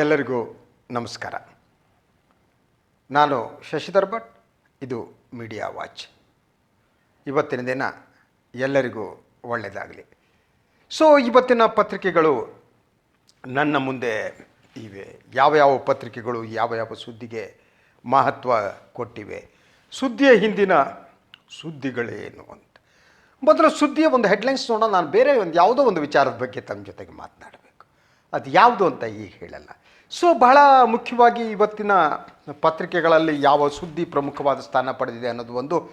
ಎಲ್ಲರಿಗೂ ನಮಸ್ಕಾರ. ನಾನು ಶಶಿಧರ್ ಭಟ್, ಇದು ಮೀಡಿಯಾ ವಾಚ್ ಇವತ್ತಿನ ದಿನ ಎಲ್ಲರಿಗೂ ಒಳ್ಳೆಯದಾಗಲಿ. ಸೊ ಇವತ್ತಿನ ಪತ್ರಿಕೆಗಳು ನನ್ನ ಮುಂದೆ ಇವೆ. ಯಾವ ಯಾವ ಪತ್ರಿಕೆಗಳು, ಯಾವ ಯಾವ ಸುದ್ದಿಗೆ ಮಹತ್ವ ಕೊಟ್ಟಿವೆ, ಸುದ್ದಿಯ ಹಿಂದಿನ ಸುದ್ದಿಗಳೇನು ಅಂತ. ಮೊದಲು ಸುದ್ದಿಯ ಒಂದು ಹೆಡ್ಲೈನ್ಸ್ ನೋಡೋಣ. ನಾನು ಬೇರೆ ಒಂದು, ಯಾವುದೋ ಒಂದು ವಿಚಾರದ ಬಗ್ಗೆ ತಮ್ಮ ಜೊತೆಗೆ ಮಾತನಾಡಬೇಕು ಅದು ಯಾವುದು ಅಂತ ಈಗ ಹೇಳಲ್ಲ. ಸೊ ಬಹಳ ಮುಖ್ಯವಾಗಿ ಇವತ್ತಿನ ಪತ್ರಿಕೆಗಳಲ್ಲಿ ಯಾವ ಸುದ್ದಿ ಪ್ರಮುಖವಾದ ಸ್ಥಾನ ಪಡೆದಿದೆ ಅನ್ನೋದು ಒಂದು.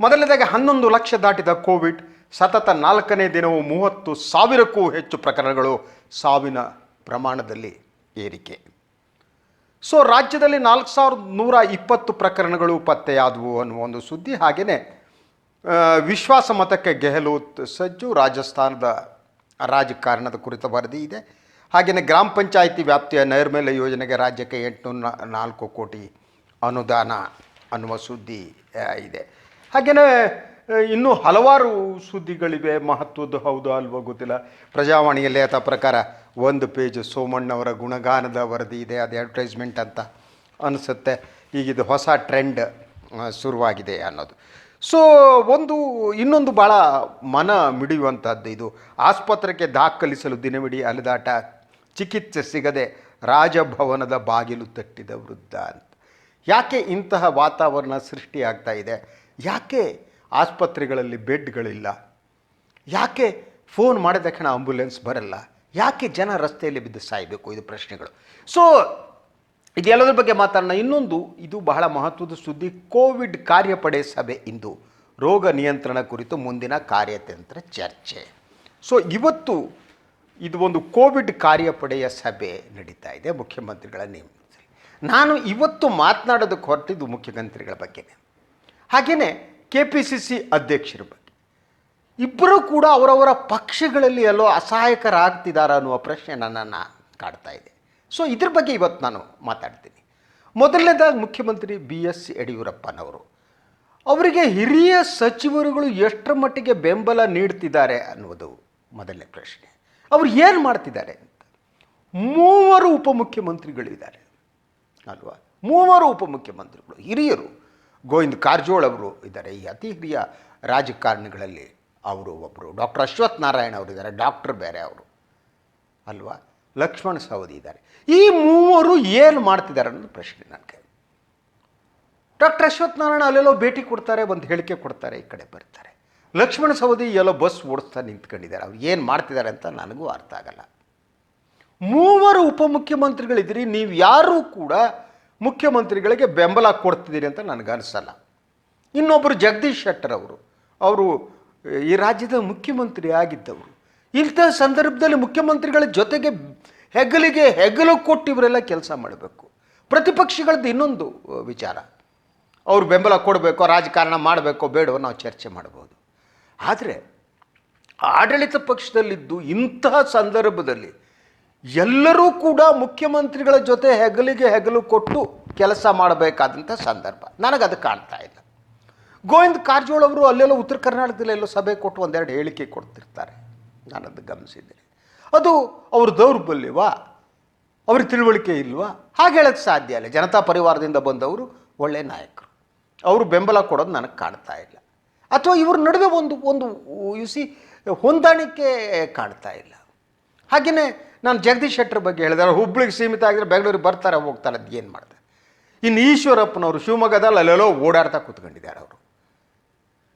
ಮೊದಲನೇದಾಗಿ ಹನ್ನೊಂದು ಲಕ್ಷ ದಾಟಿದ ಕೋವಿಡ್ ಸತತ ನಾಲ್ಕನೇ ದಿನವೂ ಮೂವತ್ತು ಸಾವಿರಕ್ಕೂ ಹೆಚ್ಚು ಪ್ರಕರಣಗಳು ಸಾವಿನ ಪ್ರಮಾಣದಲ್ಲಿ ಏರಿಕೆ. ಸೊ ರಾಜ್ಯದಲ್ಲಿ ನಾಲ್ಕು ಸಾವಿರದ ನೂರ ಇಪ್ಪತ್ತು ಪ್ರಕರಣಗಳು ಪತ್ತೆಯಾದವು ಅನ್ನುವ ಒಂದು ಸುದ್ದಿ. ಹಾಗೆಯೇ ಆ, ವಿಶ್ವಾಸ ಮತಕ್ಕೆ ಗೆಹ್ಲೋತ್ ಸಜ್ಜು ರಾಜಸ್ಥಾನದ ರಾಜಕಾರಣದ ಕುರಿತ ವರದಿ ಇದೆ. ಹಾಗೆಯೇ ಗ್ರಾಮ ಪಂಚಾಯಿತಿ ವ್ಯಾಪ್ತಿಯ ನೈರ್ಮಲ್ಯ ಯೋಜನೆಗೆ ರಾಜ್ಯಕ್ಕೆ ಎಂಟುನೂರ ನಾಲ್ಕು ಕೋಟಿ ಅನುದಾನ ಅನ್ನುವ ಸುದ್ದಿ ಇದೆ. ಹಾಗೆಯೇ ಇನ್ನೂ ಹಲವಾರು ಸುದ್ದಿಗಳಿವೆ. ಮಹತ್ವದ್ದು ಹೌದು ಅಲ್ವೋ ಗೊತ್ತಿಲ್ಲ. ಪ್ರಜಾವಾಣಿಯಲ್ಲಿ ಆತ ಪ್ರಕಾರ ಒಂದು ಪೇಜ್ ಸೋಮಣ್ಣವರ ಗುಣಗಾನದ ವರದಿ ಇದೆ. ಅದು ಅಡ್ವರ್ಟೈಸ್ಮೆಂಟ್ ಅಂತ ಅನಿಸುತ್ತೆ. ಈಗ ಇದು ಹೊಸ ಟ್ರೆಂಡ್ ಶುರುವಾಗಿದೆ ಅನ್ನೋದು. ಸೊ ಒಂದು, ಇನ್ನೊಂದು ಭಾಳ ಮನ ಮಿಡಿಯುವಂಥದ್ದು ಇದು. ಆಸ್ಪತ್ರೆಗೆ ದಾಖಲಿಸಲು ದಿನವಿಡೀ ಅಲೆದಾಟ ಚಿಕಿತ್ಸೆ ಸಿಗದೆ ರಾಜಭವನದ ಬಾಗಿಲು ತಟ್ಟಿದ ವೃದ್ಧ ಅಂತ. ಯಾಕೆ ಇಂತಹ ವಾತಾವರಣ ಸೃಷ್ಟಿಯಾಗ್ತಾ ಇದೆ? ಯಾಕೆ ಆಸ್ಪತ್ರೆಗಳಲ್ಲಿ ಬೆಡ್ಗಳಿಲ್ಲ? ಯಾಕೆ ಫೋನ್ ಮಾಡಿದ ತಕ್ಷಣ ಆಂಬ್ಯುಲೆನ್ಸ್ ಬರಲ್ಲ? ಯಾಕೆ ಜನ ರಸ್ತೆಯಲ್ಲಿ ಬಿದ್ದು ಸಾಯಬೇಕು? ಇದು ಪ್ರಶ್ನೆಗಳು. ಸೊ ಇದೆಲ್ಲದರ ಬಗ್ಗೆ ಮಾತಾಡೋಣ. ಇನ್ನೊಂದು, ಇದು ಬಹಳ ಮಹತ್ವದ ಸುದ್ದಿ. ಕೋವಿಡ್ ಕಾರ್ಯಪಡೆ ಸಭೆ ಇಂದು. ರೋಗ ನಿಯಂತ್ರಣ ಕುರಿತು ಮುಂದಿನ ಕಾರ್ಯತಂತ್ರ ಚರ್ಚೆ. ಸೊ ಇವತ್ತು ಇದು ಒಂದು ಕೋವಿಡ್ ಕಾರ್ಯಪಡೆಯ ಸಭೆ ನಡೀತಾ ಇದೆ, ಮುಖ್ಯಮಂತ್ರಿಗಳ ನೇಮಕದಲ್ಲಿ. ನಾನು ಇವತ್ತು ಮಾತನಾಡೋದಕ್ಕೆ ಹೊರಟಿದ್ದು ಮುಖ್ಯಮಂತ್ರಿಗಳ ಬಗ್ಗೆನೇ ಹಾಗೆಯೇ ಕೆ ಪಿ ಸಿ ಸಿ ಅಧ್ಯಕ್ಷರ ಬಗ್ಗೆ. ಇಬ್ಬರೂ ಕೂಡ ಅವರವರ ಪಕ್ಷಗಳಲ್ಲಿ ಎಲ್ಲೋ ಅಸಹಾಯಕರಾಗ್ತಿದ್ದಾರೆ ಅನ್ನುವ ಪ್ರಶ್ನೆ ನನ್ನನ್ನು ಕಾಡ್ತಾ ಇದೆ. ಸೊ ಇದ್ರ ಬಗ್ಗೆ ಇವತ್ತು ನಾನು ಮಾತಾಡ್ತೀನಿ. ಮೊದಲನೇದಾಗಿ ಮುಖ್ಯಮಂತ್ರಿ ಬಿ ಎಸ್ ಯಡಿಯೂರಪ್ಪನವರು, ಅವರಿಗೆ ಹಿರಿಯ ಸಚಿವರುಗಳು ಎಷ್ಟರ ಮಟ್ಟಿಗೆ ಬೆಂಬಲ ನೀಡ್ತಿದ್ದಾರೆ ಅನ್ನುವುದು ಮೊದಲನೇ ಪ್ರಶ್ನೆ. ಅವ್ರು ಏನು ಮಾಡ್ತಿದ್ದಾರೆ ಅಂತ. ಮೂವರು ಉಪಮುಖ್ಯಮಂತ್ರಿಗಳಿದ್ದಾರೆ. ಅಲ್ವಾ? ಮೂವರು ಉಪಮುಖ್ಯಮಂತ್ರಿಗಳು, ಹಿರಿಯರು. ಗೋವಿಂದ ಕಾರಜೋಳ ಅವರು ಇದ್ದಾರೆ, ಈ ಅತಿ ಹಿರಿಯ ರಾಜಕಾರಣಿಗಳಲ್ಲಿ ಅವರು ಒಬ್ಬರು ಡಾಕ್ಟರ್ ಅಶ್ವಥ್ ನಾರಾಯಣ ಅವರು ಇದ್ದಾರೆ, ಡಾಕ್ಟರ್ ಬೇರೆ ಅವರು. ಅಲ್ವಾ? ಲಕ್ಷ್ಮಣ ಸವದಿ ಇದ್ದಾರೆ. ಈ ಮೂವರು ಏನು ಮಾಡ್ತಿದ್ದಾರೆ ಅನ್ನೋದು ಪ್ರಶ್ನೆ ನನಗೆ. ಡಾಕ್ಟರ್ ಅಶ್ವಥ್ ನಾರಾಯಣ ಅಲ್ಲೆಲ್ಲೋ ಭೇಟಿ ಕೊಡ್ತಾರೆ, ಒಂದು ಹೇಳಿಕೆ ಕೊಡ್ತಾರೆ, ಈ ಕಡೆ ಬರ್ತಾರೆ. ಲಕ್ಷ್ಮಣ ಸವದಿ ಎಲ್ಲೋ ಬಸ್ ಓಡಿಸ್ತಾ ನಿಂತ್ಕೊಂಡಿದ್ದಾರೆ. ಅವ್ರು ಏನು ಮಾಡ್ತಿದ್ದಾರೆ ಅಂತ ನನಗೂ ಅರ್ಥ ಆಗಲ್ಲ. ಮೂವರು ಉಪಮುಖ್ಯಮಂತ್ರಿಗಳಿದ್ದೀರಿ, ನೀವು ಯಾರೂ ಕೂಡ ಮುಖ್ಯಮಂತ್ರಿಗಳಿಗೆ ಬೆಂಬಲ ಕೊಡ್ತಿದ್ದೀರಿ ಅಂತ ನನಗನ್ಸಲ್ಲ ಇನ್ನೊಬ್ಬರು ಜಗದೀಶ್ ಶೆಟ್ಟರ್ ಅವರು ಅವರು ಈ ರಾಜ್ಯದ ಮುಖ್ಯಮಂತ್ರಿ ಆಗಿದ್ದವರು, ಇಂಥ ಸಂದರ್ಭದಲ್ಲಿ ಮುಖ್ಯಮಂತ್ರಿಗಳ ಜೊತೆಗೆ ಹೆಗಲಿಗೆ ಹೆಗಲು ಕೊಟ್ಟು ಇವರೆಲ್ಲ ಕೆಲಸ ಮಾಡಬೇಕು. ಪ್ರತಿಪಕ್ಷಗಳದ್ದು ಇನ್ನೊಂದು, ವಿಚಾರ. ಅವ್ರು ಬೆಂಬಲ ಕೊಡಬೇಕೋ, ರಾಜಕಾರಣ ಮಾಡಬೇಕೋ ಬೇಡವೋ ನಾವು ಚರ್ಚೆ ಮಾಡ್ಬೋದು. ಆದರೆ ಆಡಳಿತ ಪಕ್ಷದಲ್ಲಿದ್ದು ಇಂತಹ ಸಂದರ್ಭದಲ್ಲಿ ಎಲ್ಲರೂ ಕೂಡ ಮುಖ್ಯಮಂತ್ರಿಗಳ ಜೊತೆ ಹೆಗಲಿಗೆ ಹೆಗಲು ಕೊಟ್ಟು ಕೆಲಸ ಮಾಡಬೇಕಾದಂಥ ಸಂದರ್ಭ. ನನಗೆ ಅದು ಕಾಣ್ತಾ ಇಲ್ಲ. ಗೋವಿಂದ ಕಾರಜೋಳ ಅವರು ಅಲ್ಲೆಲ್ಲೋ ಉತ್ತರ ಕರ್ನಾಟಕದಲ್ಲಿ ಎಲ್ಲೋ ಸಭೆ ಕೊಟ್ಟು ಒಂದೆರಡು ಹೇಳಿಕೆ ಕೊಡ್ತಿರ್ತಾರೆ. ನಾನು ಅದು ಗಮನಿಸಿದ್ದೇನೆ ಅದು ಅವ್ರ ದೌರ್ಬಲ್ಯವಾ? ಅವ್ರ ತಿಳುವಳಿಕೆ ಇಲ್ವಾ? ಹಾಗೆ ಹೇಳೋಕ್ಕೆ ಸಾಧ್ಯ ಇಲ್ಲ. ಜನತಾ ಪರಿವಾರದಿಂದ ಬಂದವರು ಒಳ್ಳೆಯ ನಾಯಕರು. ಅವರು ಬೆಂಬಲ ಕೊಡೋದು ನನಗೆ ಕಾಣ್ತಾ ಇಲ್ಲ. ಅಥವಾ ಇವ್ರ ನಡುವೆ ಒಂದು ಒಂದು ಯುಸಿ ಹೊಂದಾಣಿಕೆ ಕಾಣ್ತಾ ಇಲ್ಲ. ಹಾಗೆಯೇ ನಾನು ಜಗದೀಶ್ ಶೆಟ್ಟರ್ ಬಗ್ಗೆ ಹೇಳಿದ್ರೆ ಹುಬ್ಳಿಗೆ ಸೀಮಿತ ಆಗಿದ್ರೆ ಬೆಂಗಳೂರಿಗೆ ಬರ್ತಾರೆ, ಹೋಗ್ತಾರೆ ಅದು ಏನು ಮಾಡ್ತಾರೆ ಇನ್ನು ಈಶ್ವರಪ್ಪನವರು ಶಿವಮೊಗ್ಗದಲ್ಲಿ ಅಲ್ಲೆಲ್ಲೋ ಓಡಾಡ್ತಾ ಕೂತ್ಕೊಂಡಿದ್ದಾರೆ ಅವರು.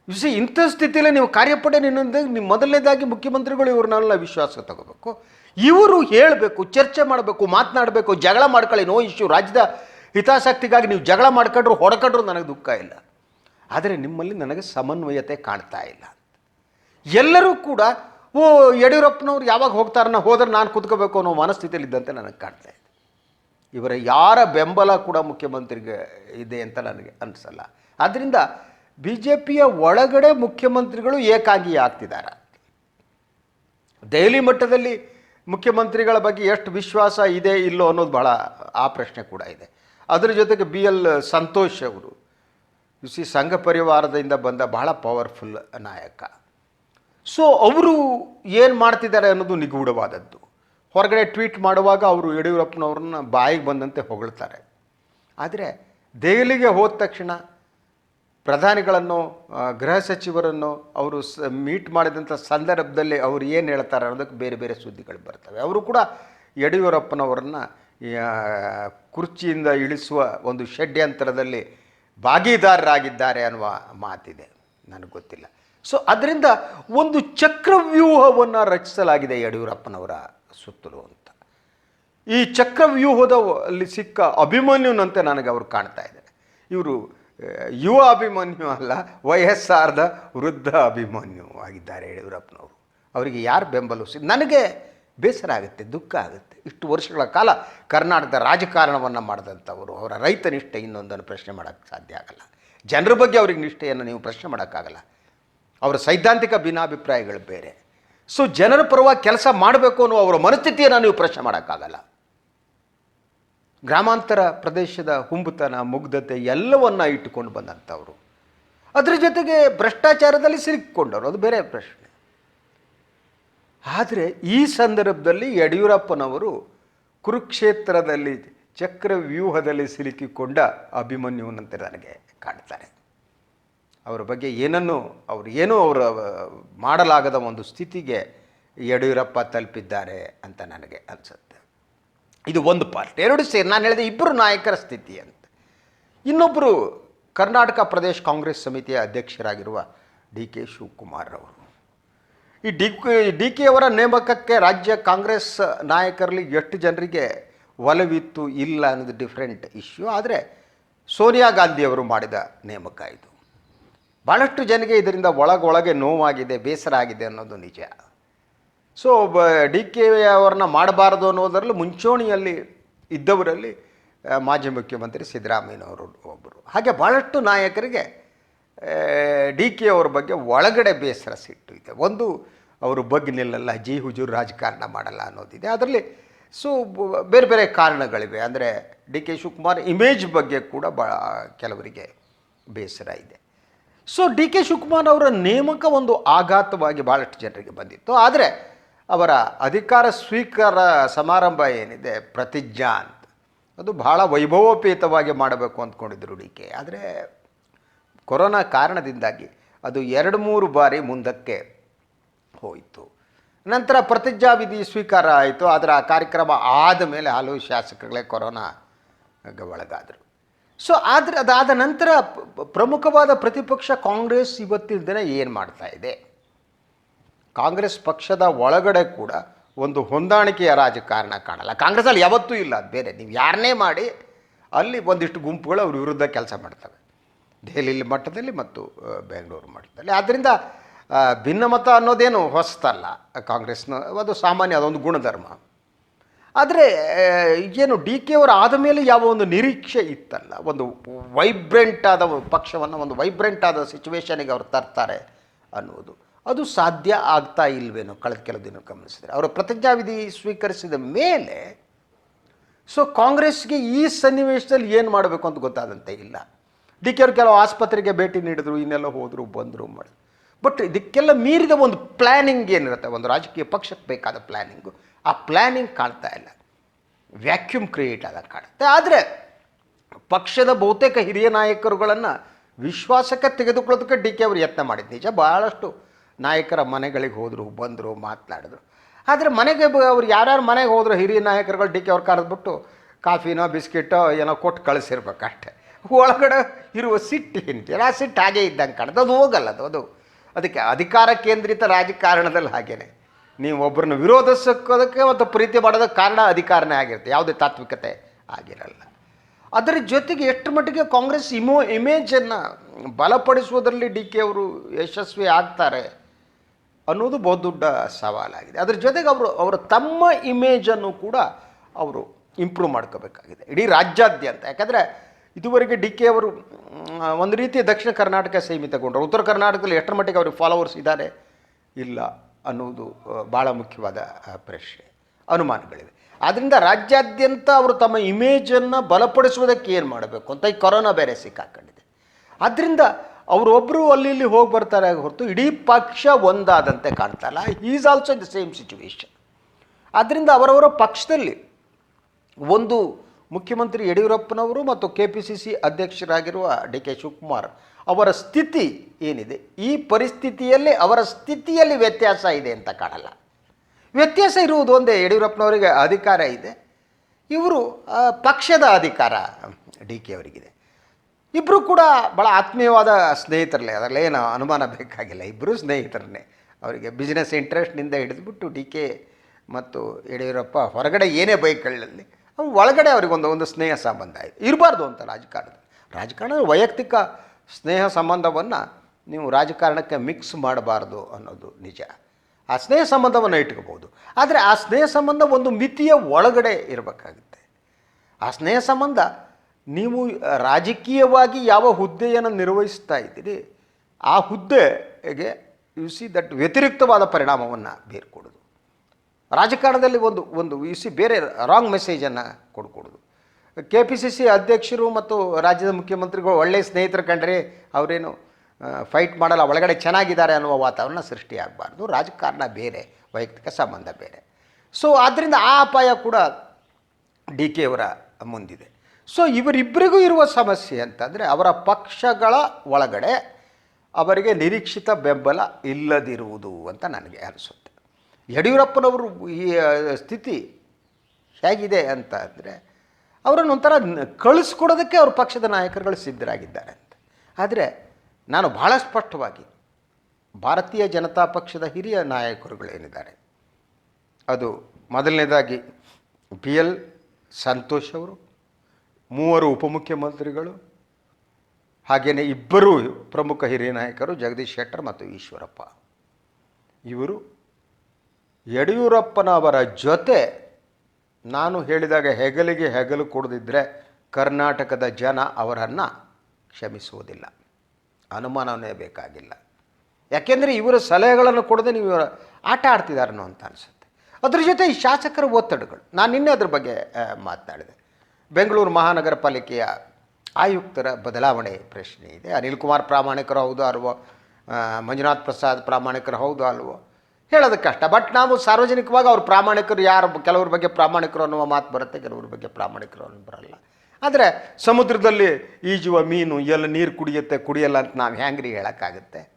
ಸಿ ಇಂಥ ಸ್ಥಿತಿಯಲ್ಲಿ ನೀವು ಕಾರ್ಯಪಡೆ ನಿನ್ನೊಂದು ನಿಮ್ಮ ಮೊದಲನೇದಾಗಿ ಮುಖ್ಯಮಂತ್ರಿಗಳು ಇವ್ರನ್ನೆಲ್ಲ ವಿಶ್ವಾಸ ತಗೋಬೇಕು. ಇವರು ಹೇಳಬೇಕು, ಚರ್ಚೆ ಮಾಡಬೇಕು, ಮಾತನಾಡಬೇಕು, ಜಗಳ ಮಾಡ್ಕೊಳ್ಳಿ ನೋ ಇಶ್ಯೂ ರಾಜ್ಯದ ಹಿತಾಸಕ್ತಿಗಾಗಿ ನೀವು ಜಗಳ ಮಾಡ್ಕೊಂಡ್ರು, ಹೊಡ್ಕೊಂಡ್ರು, ನನಗೆ ದುಃಖ ಇಲ್ಲ. ಆದರೆ ನಿಮ್ಮಲ್ಲಿ ನನಗೆ ಸಮನ್ವಯತೆ ಕಾಣ್ತಾ ಇಲ್ಲ ಎಲ್ಲರೂ ಕೂಡ, ಓ, ಯಡಿಯೂರಪ್ಪನವ್ರು ಯಾವಾಗ ಹೋಗ್ತಾರನ್ನ ಹೋದ್ರೆ ನಾನು ಕುತ್ಕೋಬೇಕು ಅನ್ನೋ ಮನಸ್ಥಿತಿಯಲ್ಲಿ ಇದ್ದಂತೆ ನನಗೆ ಕಾಣ್ತಾ ಇದೆ. ಇವರ ಯಾರ ಬೆಂಬಲ ಕೂಡ ಮುಖ್ಯಮಂತ್ರಿಗೆ ಇದೆ ಅಂತ ನನಗೆ ಅನಿಸಲ್ಲ. ಆದ್ದರಿಂದ ಬಿ ಜೆ ಪಿಯ ಒಳಗಡೆ ಮುಖ್ಯಮಂತ್ರಿಗಳು ಏಕಾಂಗಿ ಆಗ್ತಿದ್ದಾರೆ. ದೆಹಲಿ ಮಟ್ಟದಲ್ಲಿ ಮುಖ್ಯಮಂತ್ರಿಗಳ ಬಗ್ಗೆ ಎಷ್ಟು ವಿಶ್ವಾಸ ಇದೆ, ಇಲ್ಲೋ ಅನ್ನೋದು ಬಹಳ, ಆ ಪ್ರಶ್ನೆ ಕೂಡ ಇದೆ. ಅದರ ಜೊತೆಗೆ ಬಿ ಎಲ್ ಸಂತೋಷ್ ಅವರು ಯು ಸಿ ಸಂಘ ಪರಿವಾರದಿಂದ ಬಂದ ಬಹಳ ಪವರ್ಫುಲ್ ನಾಯಕ. ಸೊ ಅವರು ಏನು ಮಾಡ್ತಿದ್ದಾರೆ ಅನ್ನೋದು ನಿಗೂಢವಾದದ್ದು. ಹೊರಗಡೆ ಟ್ವೀಟ್ ಮಾಡುವಾಗ ಅವರು ಯಡಿಯೂರಪ್ಪನವ್ರನ್ನ ಬಾಯಿಗೆ ಬಂದಂತೆ ಹೊಗಳ್ತಾರೆ. ಆದರೆ, ದೆಹಲಿಗೆ ಹೋದ ತಕ್ಷಣ ಪ್ರಧಾನಿಗಳನ್ನು ಗೃಹ ಸಚಿವರನ್ನು ಅವರು ಸ ಮೀಟ್ ಮಾಡಿದಂಥ ಸಂದರ್ಭದಲ್ಲಿ ಅವರು ಏನು ಹೇಳ್ತಾರೆ ಅನ್ನೋದಕ್ಕೆ ಬೇರೆ ಬೇರೆ ಸುದ್ದಿಗಳು ಬರ್ತವೆ. ಅವರು ಕೂಡ ಯಡಿಯೂರಪ್ಪನವರನ್ನ ಕುರ್ಚಿಯಿಂದ ಇಳಿಸುವ ಒಂದು ಷಡ್ಯಂತರದಲ್ಲಿ ಭಾಗೀದಾರರಾಗಿದ್ದಾರೆ ಅನ್ನುವ ಮಾತಿದೆ. ನನಗೆ ಗೊತ್ತಿಲ್ಲ. ಸೊ ಅದರಿಂದ ಒಂದು ಚಕ್ರವ್ಯೂಹವನ್ನು ರಚಿಸಲಾಗಿದೆ ಯಡಿಯೂರಪ್ಪನವರ ಸುತ್ತಲೂ ಅಂತ. ಈ ಚಕ್ರವ್ಯೂಹದ ಅಲ್ಲಿ ಸಿಕ್ಕ ಅಭಿಮನ್ಯುನಂತೆ ನನಗೆ ಅವರು ಕಾಣ್ತಾ ಇದ್ದಾರೆ. ಇವರು ಯುವ ಅಭಿಮನ್ಯು ಅಲ್ಲ, ವಯಸ್ಸಾರ್ಧ ವೃದ್ಧ ಅಭಿಮನ್ಯು ಆಗಿದ್ದಾರೆ ಯಡಿಯೂರಪ್ಪನವರು. ಅವರಿಗೆ ಯಾರು ಬೆಂಬಲಿಸಿ ನನಗೆ ಬೇಸರ ಆಗುತ್ತೆ, ದುಃಖ ಆಗುತ್ತೆ. ಇಷ್ಟು ವರ್ಷಗಳ ಕಾಲ ಕರ್ನಾಟಕದ ರಾಜಕಾರಣವನ್ನು ಮಾಡಿದಂಥವರು, ಅವರ ರೈತ ನಿಷ್ಠೆ ಇನ್ನೊಂದನ್ನು ಪ್ರಶ್ನೆ ಮಾಡೋಕ್ಕೆ ಸಾಧ್ಯ ಆಗಲ್ಲ. ಜನರ ಬಗ್ಗೆ ಅವ್ರಿಗೆ ನಿಷ್ಠೆಯನ್ನು ನೀವು ಪ್ರಶ್ನೆ ಮಾಡೋಕ್ಕಾಗಲ್ಲ. ಅವರ ಸೈದ್ಧಾಂತಿಕ ಭಿನ್ನಾಭಿಪ್ರಾಯಗಳು ಬೇರೆ. ಸೊ ಜನರ ಪರವಾಗಿ ಕೆಲಸ ಮಾಡಬೇಕು ಅನ್ನೋ ಅವರ ಮನಸ್ಥಿತಿಯನ್ನು ನೀವು ಪ್ರಶ್ನೆ ಮಾಡೋಕ್ಕಾಗಲ್ಲ. ಗ್ರಾಮಾಂತರ ಪ್ರದೇಶದ ಹುಂಬುತನ, ಮುಗ್ಧತೆ ಎಲ್ಲವನ್ನ ಇಟ್ಟುಕೊಂಡು ಬಂದಂಥವ್ರು. ಅದರ ಜೊತೆಗೆ ಭ್ರಷ್ಟಾಚಾರದಲ್ಲಿ ಸಿಲುಕಿಕೊಂಡವರು, ಅದು ಬೇರೆ ಪ್ರಶ್ನೆ. ಆದರೆ ಈ ಸಂದರ್ಭದಲ್ಲಿ ಯಡಿಯೂರಪ್ಪನವರು ಕುರುಕ್ಷೇತ್ರದಲ್ಲಿ ಚಕ್ರವ್ಯೂಹದಲ್ಲಿ ಸಿಲುಕಿಕೊಂಡ ಅಭಿಮನ್ಯುವನಂತೆ ನನಗೆ ಕಾಣ್ತಾರೆ. ಅವರ ಬಗ್ಗೆ ಏನನ್ನು, ಅವರು ಏನೂ ಅವರ, ಮಾಡಲಾಗದ ಒಂದು ಸ್ಥಿತಿಗೆ ಯಡಿಯೂರಪ್ಪ ತಲುಪಿದ್ದಾರೆ ಅಂತ ನನಗೆ ಅನಿಸುತ್ತೆ. ಇದು ಒಂದು ಪಾರ್ಟ್ ಎರಡು ಸೇರಿ, ನಾನು ಹೇಳಿದೆ ಇಬ್ಬರು ನಾಯಕರ ಸ್ಥಿತಿ ಅಂತ. ಇನ್ನೊಬ್ಬರು ಕರ್ನಾಟಕ ಪ್ರದೇಶ ಕಾಂಗ್ರೆಸ್ ಸಮಿತಿಯ ಅಧ್ಯಕ್ಷರಾಗಿರುವ ಡಿ ಕೆ ಶಿವಕುಮಾರ್ ಅವರು. ಈ ಡಿ ಡಿ ಕೆ ಅವರ ನೇಮಕಕ್ಕೆ ರಾಜ್ಯ ಕಾಂಗ್ರೆಸ್ ನಾಯಕರಲ್ಲಿ ಎಷ್ಟು ಜನರಿಗೆ ಒಲವಿತ್ತು ಇಲ್ಲ ಅನ್ನೋದು ಡಿಫ್ರೆಂಟ್ ಇಶ್ಯೂ ಆದರೆ ಸೋನಿಯಾ ಗಾಂಧಿಯವರು ಮಾಡಿದ ನೇಮಕ ಇದು. ಭಾಳಷ್ಟು ಜನಗೆ ಇದರಿಂದ ಒಳಗೊಳಗೆ ನೋವಾಗಿದೆ, ಬೇಸರ ಆಗಿದೆ ಅನ್ನೋದು ನಿಜ. ಸೊ ಡಿ ಕೆ ಅವರನ್ನ ಮಾಡಬಾರದು ಅನ್ನೋದರಲ್ಲಿ ಮುಂಚೂಣಿಯಲ್ಲಿ ಇದ್ದವರಲ್ಲಿ ಮಾಜಿ ಮುಖ್ಯಮಂತ್ರಿ ಸಿದ್ದರಾಮಯ್ಯನವರು ಒಬ್ಬರು ಹಾಗೆ ಭಾಳಷ್ಟು ನಾಯಕರಿಗೆ ಡಿ ಕೆ ಅವ್ರ ಬಗ್ಗೆ ಒಳಗಡೆ ಬೇಸರ ಸಿಟ್ಟು ಇದೆ. ಒಂದು ಅವರು ಬಗ್ಗೆ ನಿಲ್ಲಲ್ಲ, ಜಿ ಹುಜೂರ್ ರಾಜಕಾರಣ ಮಾಡಲ್ಲ ಅನ್ನೋದಿದೆ. ಅದರಲ್ಲಿ ಸೊ ಬೇರೆ ಬೇರೆ ಕಾರಣಗಳಿವೆ. ಅಂದರೆ ಡಿ ಕೆ ಶಿವಕುಮಾರ್ ಇಮೇಜ್ ಬಗ್ಗೆ ಕೂಡ ಭಾಳ ಕೆಲವರಿಗೆ ಬೇಸರ ಇದೆ. ಸೊ, ಡಿ ಕೆ ಶಿವಕುಮಾರ್ ಅವರ ನೇಮಕ ಒಂದು ಆಘಾತವಾಗಿ ಭಾಳಷ್ಟು ಜನರಿಗೆ ಬಂದಿತ್ತು. ಆದರೆ ಅವರ ಅಧಿಕಾರ ಸ್ವೀಕಾರ ಸಮಾರಂಭ ಏನಿದೆ, ಪ್ರತಿಜ್ಞಾ ಅಂತ, ಅದು ಬಹಳ ವೈಭವೋಪೇತವಾಗಿ ಮಾಡಬೇಕು ಅಂದ್ಕೊಂಡಿದ್ರು ಡಿ ಕೆ. ಆದರೆ ಕೊರೋನಾ ಕಾರಣದಿಂದಾಗಿ ಅದು ಎರಡು ಮೂರು ಬಾರಿ ಮುಂದಕ್ಕೆ ಹೋಯಿತು. ನಂತರ ಪ್ರತಿಜ್ಞಾವಿಧಿ ಸ್ವೀಕಾರ ಆಯಿತು. ಆದರೆ ಆ ಕಾರ್ಯಕ್ರಮ ಆದ ಮೇಲೆ ಹಲವು ಶಾಸಕರುಗಳೇ ಕೊರೋನಾಗೆ ಒಳಗಾದರು. ಸೊ ಆದರೆ ಅದಾದ ನಂತರ ಪ್ರಮುಖವಾದ ಪ್ರತಿಪಕ್ಷ ಕಾಂಗ್ರೆಸ್ ಇವತ್ತಿನ ದಿನ ಏನು ಮಾಡ್ತಾ ಇದೆ? ಕಾಂಗ್ರೆಸ್ ಪಕ್ಷದ ಒಳಗಡೆ ಕೂಡ ಒಂದು ಹೊಂದಾಣಿಕೆಯ ರಾಜಕಾರಣ ಕಾಣಲ್ಲ. ಕಾಂಗ್ರೆಸ್ಸಲ್ಲಿ ಯಾವತ್ತೂ ಇಲ್ಲ, ಅದು ಬೇರೆ. ನೀವು ಯಾರನ್ನೇ ಮಾಡಿ, ಅಲ್ಲಿ ಒಂದಿಷ್ಟು ಗುಂಪುಗಳು ಅವ್ರ ವಿರುದ್ಧ ಕೆಲಸ ಮಾಡ್ತವೆ. ದೆಹಲಿ ಮಟ್ಟದಲ್ಲಿ ಮತ್ತು ಬೆಂಗಳೂರು ಮಟ್ಟದಲ್ಲಿ. ಆದ್ದರಿಂದ ಭಿನ್ನಮತ ಅನ್ನೋದೇನು ಹೊಸತಲ್ಲ. ಕಾಂಗ್ರೆಸ್ನ, ಅದು ಸಾಮಾನ್ಯ ಅದೊಂದು ಗುಣಧರ್ಮ. ಆದರೆ ಏನು ಡಿ ಕೆ ಅವರು ಆದ ಮೇಲೆ ಯಾವ ಒಂದು ನಿರೀಕ್ಷೆ ಇತ್ತಲ್ಲ? ಒಂದು ವೈಬ್ರೆಂಟ್ ಆದ ಪಕ್ಷವನ್ನು, ಒಂದು ವೈಬ್ರೆಂಟ್ ಆದ ಸಿಚುವೇಶನಿಗೆ ಅವರು ತರ್ತಾರೆ ಅನ್ನುವುದು. ಅದು ಸಾಧ್ಯ ಆಗ್ತಾ ಇಲ್ವೇನೋ ಕಳೆದ ಕೆಲವು ದಿನ ಗಮನಿಸಿದರೆ. ಅವರು ಪ್ರತಿಜ್ಞಾವಿಧಿ ಸ್ವೀಕರಿಸಿದ ಮೇಲೆ, ಸೊ ಕಾಂಗ್ರೆಸ್ಗೆ ಈ ಸನ್ನಿವೇಶದಲ್ಲಿ ಏನು ಮಾಡಬೇಕು ಅಂತ ಗೊತ್ತಾದಂತೆ ಇಲ್ಲ. ಡಿ ಕೆ ಅವರು ಕೆಲವು ಆಸ್ಪತ್ರೆಗೆ ಭೇಟಿ ನೀಡಿದ್ರು, ಇನ್ನೆಲ್ಲ ಹೋದರು, ಬಂದರು ಮಾಡಿ ಬಟ್ ಇದಕ್ಕೆಲ್ಲ ಮೀರಿದ ಒಂದು ಪ್ಲ್ಯಾನಿಂಗ್ ಏನಿರುತ್ತೆ? ಒಂದು ರಾಜಕೀಯ ಪಕ್ಷಕ್ಕೆ ಬೇಕಾದ ಪ್ಲ್ಯಾನಿಂಗು ಆ ಪ್ಲ್ಯಾನಿಂಗ್ ಕಾಣ್ತಾ ಇಲ್ಲ. ವ್ಯಾಕ್ಯೂಮ್ ಕ್ರಿಯೇಟ್ ಆದಾಗ ಕಾಣುತ್ತೆ. ಆದರೆ ಪಕ್ಷದ ಬಹುತೇಕ ಹಿರಿಯ ನಾಯಕರುಗಳನ್ನು ವಿಶ್ವಾಸಕ್ಕೆ ತೆಗೆದುಕೊಳ್ಳೋದಕ್ಕೆ ಡಿ ಕೆ ಅವರು ಯತ್ನ ಮಾಡಿದ್ದು. ನಿಜ ಭಾಳಷ್ಟು ನಾಯಕರ ಮನೆಗಳಿಗೆ ಹೋದರು, ಬಂದರು ಮಾತನಾಡಿದ್ರು ಆದರೆ ಮನೆಗೆ ಅವ್ರು ಯಾರ್ಯಾರು ಮನೆಗೆ ಹೋದ್ರು, ಹಿರಿಯ ನಾಯಕರುಗಳು ಡಿ ಕೆ ಅವ್ರು ಕರೆದ್ಬಿಟ್ಟು ಕಾಫಿನೋ, ಬಿಸ್ಕೆಟೋ ಏನೋ ಕೊಟ್ಟು ಕಳಿಸಿರ್ಬೇಕು ಅಷ್ಟೇ ಒಳಗಡೆ ಇರುವ ಸಿಟ್ಟು ಏನಿದೆ? ಆ ಸಿಟ್ಟು ಹಾಗೆ ಇದ್ದಂಗೆ ಕಾಣುತ್ತೆ. ಅದು ಹೋಗಲ್ಲ, ಅದು ಅದು ಅದಕ್ಕೆ ಅಧಿಕಾರ ಕೇಂದ್ರಿತ ರಾಜಕಾರಣದಲ್ಲಿ ಹಾಗೇನೆ. ನೀವು ಒಬ್ಬರನ್ನ ವಿರೋಧಿಸೋದಕ್ಕೆ ಮತ್ತು ಪ್ರೀತಿ ಮಾಡೋದಕ್ಕೆ ಕಾರಣ ಅಧಿಕಾರನೇ ಆಗಿರುತ್ತೆ. ಯಾವುದೇ ತಾತ್ವಿಕತೆ ಆಗಿರಲ್ಲ. ಅದರ ಜೊತೆಗೆ ಎಷ್ಟು ಮಟ್ಟಿಗೆ ಕಾಂಗ್ರೆಸ್ ಇಮೋ, ಇಮೇಜನ್ನು ಬಲಪಡಿಸುವುದರಲ್ಲಿ ಡಿ ಕೆ ಅವರು ಯಶಸ್ವಿ ಆಗ್ತಾರೆ ಅನ್ನೋದು ಬಹುದೊಡ್ಡ ಸವಾಲಾಗಿದೆ. ಅದ್ರ ಜೊತೆಗೆ ಅವರು ಅವರು ತಮ್ಮ ಇಮೇಜನ್ನು ಕೂಡ ಅವರು ಇಂಪ್ರೂವ್ ಮಾಡ್ಕೋಬೇಕಾಗಿದೆ. ಇಡೀ ರಾಜ್ಯಾದ್ಯಂತ. ಯಾಕಂದರೆ ಇದುವರೆಗೆ ಡಿ ಕೆ ಅವರು ಒಂದು ರೀತಿ ದಕ್ಷಿಣ ಕರ್ನಾಟಕ ಸೀಮಿತಗೊಂಡರು. ಉತ್ತರ ಕರ್ನಾಟಕದಲ್ಲಿ ಎಷ್ಟರ ಮಟ್ಟಿಗೆ ಅವ್ರಿಗೆ ಫಾಲೋವರ್ಸ್ ಇದ್ದಾರೆ ಇಲ್ಲ ಅನ್ನುವುದು ಆ, ಭಾಳ ಮುಖ್ಯವಾದ ಪ್ರಶ್ನೆ. ಅನುಮಾನಗಳಿವೆ. ಆದ್ದರಿಂದ ರಾಜ್ಯಾದ್ಯಂತ ಅವರು ತಮ್ಮ ಇಮೇಜನ್ನು ಬಲಪಡಿಸುವುದಕ್ಕೆ ಏನು ಮಾಡಬೇಕು ಅಂತ ಈ ಕೊರೋನಾ ಬೇರೆ ಸಿಕ್ಕಾಕೊಂಡಿದೆ. ಆದ್ದರಿಂದ ಅವರೊಬ್ಬರು ಅಲ್ಲಿ ಇಲ್ಲಿ ಹೋಗಿ ಬರ್ತಾರೆ ಹೊರತು ಇಡೀ ಪಕ್ಷ ಒಂದಾದಂತೆ ಕಾಣ್ತಲ್ಲ is also the same situation ಆದ್ದರಿಂದ ಅವರವರ ಪಕ್ಷದಲ್ಲಿ ಒಂದು ಮುಖ್ಯಮಂತ್ರಿ ಯಡಿಯೂರಪ್ಪನವರು ಮತ್ತು ಕೆ ಪಿ ಸಿ ಸಿ ಅಧ್ಯಕ್ಷರಾಗಿರುವ ಡಿ ಕೆ ಶಿವಕುಮಾರ್ ಅವರ ಸ್ಥಿತಿ ಏನಿದೆ? ಈ ಪರಿಸ್ಥಿತಿಯಲ್ಲಿ ಅವರ ಸ್ಥಿತಿಯಲ್ಲಿ ವ್ಯತ್ಯಾಸ ಇದೆ ಅಂತ ಕಾಣಲ್ಲ. ವ್ಯತ್ಯಾಸ ಇರುವುದು ಒಂದೇ, ಯಡಿಯೂರಪ್ಪನವರಿಗೆ ಅಧಿಕಾರ ಇದೆ. ಇವರು ಪಕ್ಷದ ಅಧಿಕಾರ ಡಿ ಕೆ ಅವರಿಗಿದೆ. ಇಬ್ಬರು ಕೂಡ ಭಾಳ ಆತ್ಮೀಯವಾದ ಸ್ನೇಹಿತರಲ್ಲೇ, ಅದರಲ್ಲಿ ಏನು ಅನುಮಾನ ಬೇಕಾಗಿಲ್ಲ. ಇಬ್ಬರು ಸ್ನೇಹಿತರನ್ನೇ. ಅವರಿಗೆ ಬಿಸ್ನೆಸ್ ಇಂಟ್ರೆಸ್ಟ್ನಿಂದ ಹಿಡಿದುಬಿಟ್ಟು ಡಿ ಕೆ ಮತ್ತು ಯಡಿಯೂರಪ್ಪ ಹೊರಗಡೆ ಏನೇ ಬೈಕ್ಗಳಲ್ಲಿ ಒಳಗಡೆ ಅವರಿಗೊಂದು, ಒಂದು ಸ್ನೇಹ ಸಂಬಂಧ ಇದೆ ಇರಬಾರ್ದು ಅಂತ ರಾಜಕಾರಣದಲ್ಲಿ. ರಾಜಕಾರಣ ವೈಯಕ್ತಿಕ ಸ್ನೇಹ ಸಂಬಂಧವನ್ನು ನೀವು ರಾಜಕಾರಣಕ್ಕೆ ಮಿಕ್ಸ್ ಮಾಡಬಾರ್ದು ಅನ್ನೋದು ನಿಜ. ಆ ಸ್ನೇಹ ಸಂಬಂಧವನ್ನು ಇಟ್ಕೋಬೋದು ಆದರೆ ಆ ಸ್ನೇಹ ಸಂಬಂಧ ಒಂದು ಮಿತಿಯ ಒಳಗಡೆ ಇರಬೇಕಾಗುತ್ತೆ. ಆ ಸ್ನೇಹ ಸಂಬಂಧ ನೀವು ರಾಜಕೀಯವಾಗಿ ಯಾವ ಹುದ್ದೆಯನ್ನು ನಿರ್ವಹಿಸ್ತಾ ಇದ್ದೀರಿ, ಆ ಹುದ್ದೆಗೆ ಯು ಸಿ ದಟ್ ವ್ಯತಿರಿಕ್ತವಾದ ಪರಿಣಾಮವನ್ನು ಬೀರ್ಕೊಡೋದು ರಾಜಕಾರಣದಲ್ಲಿ ಒಂದು ಒಂದು ಯು ಸಿ ಬೇರೆ ರಾಂಗ್ ಮೆಸೇಜನ್ನು ಕೊಡ್ಕೊಡೋದು ಕೆ ಪಿ ಸಿ ಸಿ ಅಧ್ಯಕ್ಷರು ಮತ್ತು ರಾಜ್ಯದ ಮುಖ್ಯಮಂತ್ರಿಗಳು ಒಳ್ಳೆಯ ಸ್ನೇಹಿತರು ಕಂಡ್ರೆ ಅವರೇನು ಫೈಟ್ ಮಾಡಲ್ಲ, ಒಳಗಡೆ ಚೆನ್ನಾಗಿದ್ದಾರೆ ಅನ್ನುವ ವಾತಾವರಣ ಸೃಷ್ಟಿಯಾಗಬಾರ್ದು. ರಾಜಕಾರಣ ಬೇರೆ, ವೈಯಕ್ತಿಕ ಸಂಬಂಧ ಬೇರೆ. ಸೊ ಆದ್ದರಿಂದ ಆ ಅಪಾಯ ಕೂಡ ಡಿ ಕೆ ಅವರ ಮುಂದಿದೆ. ಸೊ ಇವರಿಬ್ಬರಿಗೂ ಇರುವ ಸಮಸ್ಯೆ ಅಂತಂದರೆ ಅವರ ಪಕ್ಷಗಳ ಒಳಗಡೆ ಅವರಿಗೆ ನಿರೀಕ್ಷಿತ ಬೆಂಬಲ ಇಲ್ಲದಿರುವುದು ಅಂತ ನನಗೆ ಅನಿಸುತ್ತೆ. ಯಡಿಯೂರಪ್ಪನವರು ಈ ಸ್ಥಿತಿ ಹೇಗಿದೆ ಅಂತ ಅಂದರೆ, ಅವರನ್ನು ಒಂಥರ ಕಳಿಸ್ಕೊಡೋದಕ್ಕೆ ಅವ್ರ ಪಕ್ಷದ ನಾಯಕರುಗಳು ಸಿದ್ಧರಾಗಿದ್ದಾರೆ ಅಂತ. ಆದರೆ ನಾನು ಭಾಳ ಸ್ಪಷ್ಟವಾಗಿ ಭಾರತೀಯ ಜನತಾ ಪಕ್ಷದ ಹಿರಿಯ ನಾಯಕರುಗಳೇನಿದ್ದಾರೆ ಅದು ಮೊದಲನೇದಾಗಿ ಪಿ ಎಲ್ ಸಂತೋಷ್ ಅವರು, ಮೂವರು ಉಪಮುಖ್ಯಮಂತ್ರಿಗಳು ಹಾಗೆಯೇ ಇಬ್ಬರು ಪ್ರಮುಖ ಹಿರಿಯ ನಾಯಕರು ಜಗದೀಶ್ ಶೆಟ್ಟರ್ ಮತ್ತು ಈಶ್ವರಪ್ಪ. ಇವರು ಯಡಿಯೂರಪ್ಪನವರ ಜೊತೆ ನಾನು ಹೇಳಿದಾಗ ಹೆಗಲಿಗೆ ಹೆಗಲು ಕೊಡದಿದ್ದರೆ ಕರ್ನಾಟಕದ ಜನ ಅವರನ್ನು ಕ್ಷಮಿಸುವುದಿಲ್ಲ. ಅನುಮಾನವೇ ಬೇಕಾಗಿಲ್ಲ. ಯಾಕೆಂದರೆ ಇವರ ಸಲಹೆಗಳನ್ನು ಕೊಡದೆ ನೀವು ಇವರ ಆಟ ಆಡ್ತಿದ್ದಾರನೋ ಅಂತ ಅನಿಸುತ್ತೆ. ಅದ್ರ ಜೊತೆ ಈ ಶಾಸಕರ ಒತ್ತಡಗಳು. ನಾನು ನಿನ್ನೆ ಅದ್ರ ಬಗ್ಗೆ ಮಾತನಾಡಿದೆ. ಬೆಂಗಳೂರು ಮಹಾನಗರ ಪಾಲಿಕೆಯ ಆಯುಕ್ತರ ಬದಲಾವಣೆ ಪ್ರಶ್ನೆ ಇದೆ. ಅನಿಲ್ ಕುಮಾರ್ ಪ್ರಾಮಾಣಿಕರು ಹೌದು, ಅಲ್ವೋ ಮಂಜುನಾಥ್ ಪ್ರಸಾದ್ ಪ್ರಾಮಾಣಿಕರು ಹೌದು, ಅಲ್ವೋ. ಹೇಳೋದು ಕಷ್ಟ. ಬಟ್ ನಾವು ಸಾರ್ವಜನಿಕವಾಗಿ ಅವ್ರು ಪ್ರಾಮಾಣಿಕರು ಯಾರು, ಕೆಲವ್ರ ಬಗ್ಗೆ ಪ್ರಾಮಾಣಿಕರು ಅನ್ನುವ ಮಾತು ಬರುತ್ತೆ, ಕೆಲವ್ರ ಬಗ್ಗೆ ಪ್ರಾಮಾಣಿಕರು ಅನ್ನೋ ಬರಲ್ಲ. ಆದರೆ ಸಮುದ್ರದಲ್ಲಿ ಈಜುವ ಮೀನು, ಎಲ್ಲ ನೀರು ಕುಡಿಯುತ್ತೆ, ಕುಡಿಯಲ್ಲ ಅಂತ ನಾವು ಹ್ಯಾಂಗ್ರಿ ಹೇಳೋಕ್ಕಾಗುತ್ತೆ?